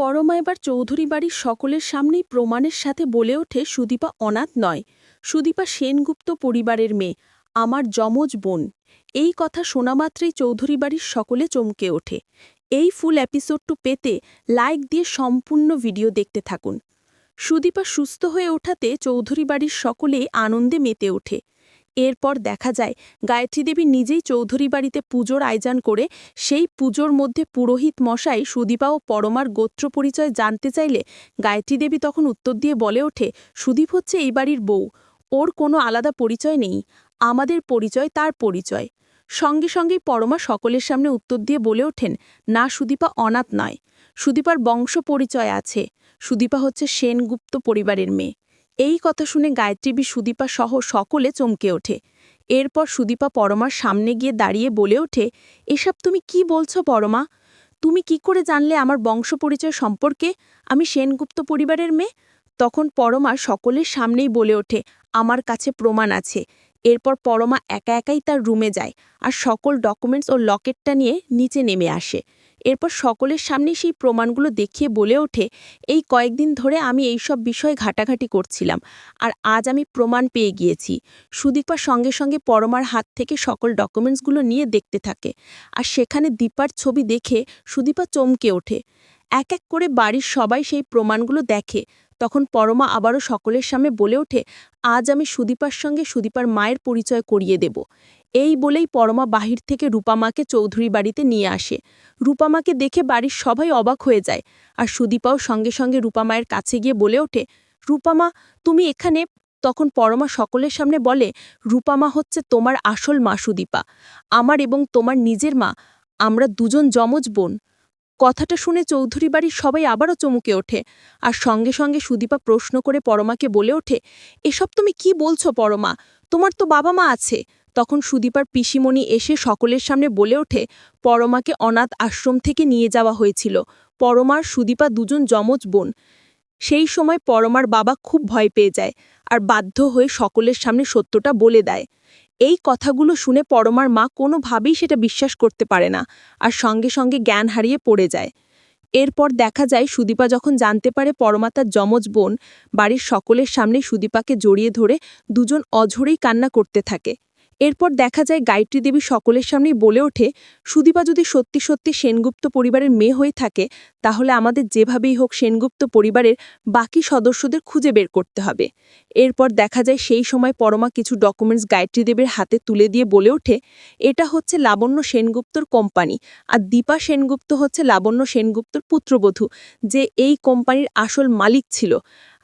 পরমা এবার চৌধুরী বাড়ির সকলের সামনেই প্রমাণের সাথে বলে ওঠে, সুদীপা অনাথ নয়। সুদীপা সেনগুপ্ত পরিবারের মেয়ে, আমার যমজ বোন। এই কথা শোনামাত্রেই চৌধুরী বাড়ির সকলে চমকে ওঠে। এই ফুল এপিসোডটু পেতে লাইক দিয়ে সম্পূর্ণ ভিডিও দেখতে থাকুন। সুদীপা সুস্থ হয়ে ওঠাতে চৌধুরী বাড়ির সকলেই আনন্দে মেতে ওঠে। এরপর দেখা যায়, গায়ত্রী দেবী নিজেই চৌধুরী বাড়িতে পুজোর আয়োজন করে সেই পুজোর মধ্যে পুরোহিত মশাই সুদীপা ও পরমার গোত্র পরিচয় জানতে চাইলে গায়ত্রী দেবী তখন উত্তর দিয়ে বলে ওঠে, সুদীপ হচ্ছে এই বাড়ির বউ, ওর কোনো আলাদা পরিচয় নেই, আমাদের পরিচয় তার পরিচয়। সঙ্গে সঙ্গেই পরমা সকলের সামনে উত্তর দিয়ে বলে ওঠেন, না, সুদীপা অনাথ নয়, সুদীপার বংশ পরিচয় আছে, সুদীপা হচ্ছে সেনগুপ্ত পরিবারের মেয়ে। এই কথা শুনে গায়ত্রীবী সুদীপা সহ সকলে চমকে ওঠে। এরপর সুদীপা পরমার সামনে গিয়ে দাঁড়িয়ে বলে ওঠে, এসব তুমি কি বলছো পরমা? তুমি কি করে জানলে আমার বংশ পরিচয় সম্পর্কে? আমি সেনগুপ্ত পরিবারের মেয়ে? তখন পরমা সকলের সামনেই বলে ওঠে, আমার কাছে প্রমাণ আছে। এরপর পরমা একা একাই তার রুমে যায় আর সকল ডকুমেন্টস ও লকেটটা নিয়ে নিচে নেমে আসে। এরপর সকলের সামনে সেই প্রমাণগুলো দেখিয়ে বলে ওঠে, এই কয়েকদিন ধরে আমি এই সব বিষয়ে ঘাটাঘাটি করছিলাম আর আজ আমি প্রমাণ পেয়ে গিয়েছি। সুদীপা সঙ্গে সঙ্গে পরমার হাত থেকে সকল ডকুমেন্টসগুলো নিয়ে দেখতে থাকে আর সেখানে দীপার ছবি দেখে সুদীপা চমকে ওঠে। এক এক করে বাড়ির সবাই সেই প্রমাণগুলো দেখে। তখন পরমা আবারও সকলের সামনে বলে ওঠে, আজ আমি সুদীপার সঙ্গে সুদীপার মায়ের পরিচয় করিয়ে দেব। এই বলেই পরমা বাহির থেকে রূপামাকে চৌধুরী বাড়িতে নিয়ে আসে। রূপামাকে দেখে বাড়ির সবাই অবাক হয়ে যায়, আর সুদীপাও সঙ্গে সঙ্গে রূপামায়ের কাছে গিয়ে বলে ওঠে, রূপামা, তুমি এখানে? তখন পরমা সকলের সামনে বলে, রূপামা হচ্ছে তোমার আসল মা সুদীপা। আমার এবং তোমার নিজের মা। আমরা দুজন যমজ বোন। কথাটা শুনে চৌধুরী বাড়ির সবাই আবারও চমকে ওঠে। আর সঙ্গে সঙ্গে সুদীপা প্রশ্ন করে পরমাকে বলে ওঠে, এসব তুমি কি বলছো পরমা? তোমার তো বাবা মা আছে। তখন সুদীপার পিসিমণি এসে সকলের সামনে বলে ওঠে, পরমাকে অনাথ আশ্রম থেকে নিয়ে যাওয়া হয়েছিল। পরমার সুদীপা দুজন যমজ বোন। সেই সময় পরমার বাবা খুব ভয় পেয়ে যায় আর বাধ্য হয়ে সকলের সামনে সত্যটা বলে দেয়। এই কথাগুলো শুনে পরমার মা কোনোভাবেই সেটা বিশ্বাস করতে পারে না আর সঙ্গে সঙ্গে জ্ঞান হারিয়ে পড়ে যায়। এরপর দেখা যায় সুদীপা যখন জানতে পারে পরমাতার যমজ বোন, বাড়ির সকলের সামনে সুদীপাকে জড়িয়ে ধরে দুজন অঝরেই কান্না করতে থাকে। এরপর দেখা যায় গায়ত্রী দেবী সকলের সামনেই বলে ওঠে, সুদীপা যদি সত্যি সত্যি সেনগুপ্ত পরিবারের মেয়ে হয়ে থাকে, তাহলে আমাদের যেভাবেই হোক সেনগুপ্ত পরিবারের বাকি সদস্যদের খুঁজে বের করতে হবে। এরপর দেখা যায় সেই সময় পরমা কিছু ডকুমেন্টস গায়ত্রী দেবের হাতে তুলে দিয়ে বলে ওঠে, এটা হচ্ছে লাবণ্য সেনগুপ্তর কোম্পানি, আর দীপা সেনগুপ্ত হচ্ছে লাবণ্য সেনগুপ্তর পুত্রবধূ, যে এই কোম্পানির আসল মালিক ছিল।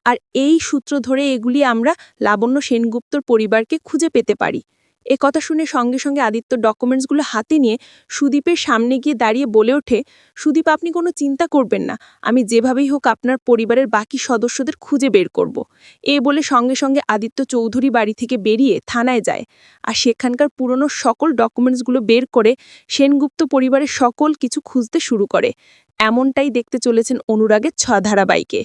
আর এই সূত্র ধরে এগুলি আমরা লাবণ্য সেনগুপ্তর পরিবারকে খুঁজে পেতে পারি। এ কথা শুনে সঙ্গে সঙ্গে আদিত্য ডকুমেন্টসগুলো হাতে নিয়ে সুদীপের সামনে গিয়ে দাঁড়িয়ে বলে ওঠে, সুদীপ, আপনি কোনো চিন্তা করবেন না। আমি যেভাবেই হোক আপনার পরিবারের বাকি সদস্যদের খুঁজে বের করব। এ বলে সঙ্গে সঙ্গে আদিত্য চৌধুরী বাড়ি থেকে বেরিয়ে থানায় যায়। আর সেখানকার পুরনো সকল ডকুমেন্টসগুলো বের করে সেনগুপ্ত পরিবারের সকল কিছু খুঁজতে শুরু করে। এমনটাই দেখতে চলেছেন অনুরাগের ছ ধারাবাহিকে।